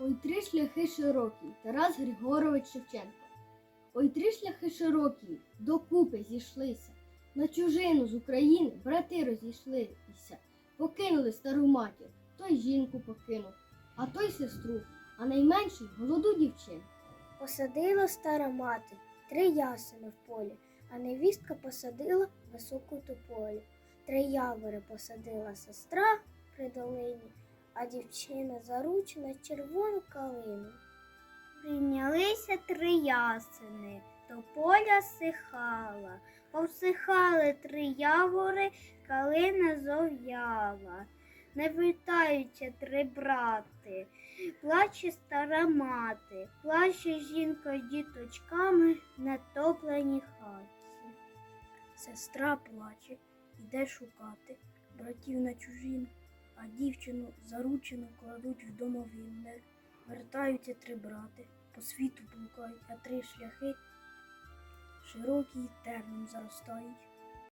Ой, три шляхи широкі, Тарас Григорович Шевченко. Ой, три шляхи широкі, докупи зійшлися. На чужину з України брати розійшлися. Покинули стару матір, той жінку покинув, а той сестру, а найменший молоду дівчину. Посадила стара мати три ясени в полі, а невістка посадила високу тополю. Три явори посадила сестра при долині, а дівчина заручена червону калину. Прийнялися три ясени, тополя сихала, повсихали три явори, калина зов'яла. Не вертаються три брати, Плаче стара мати, плаче жінка з діточками на топленій хаті. Сестра плаче, іде шукати братів на чужину, а дівчину заручену кладуть в домовинне. Вертаються три брати, по світу блукають, а три шляхи широкі й терном заростають.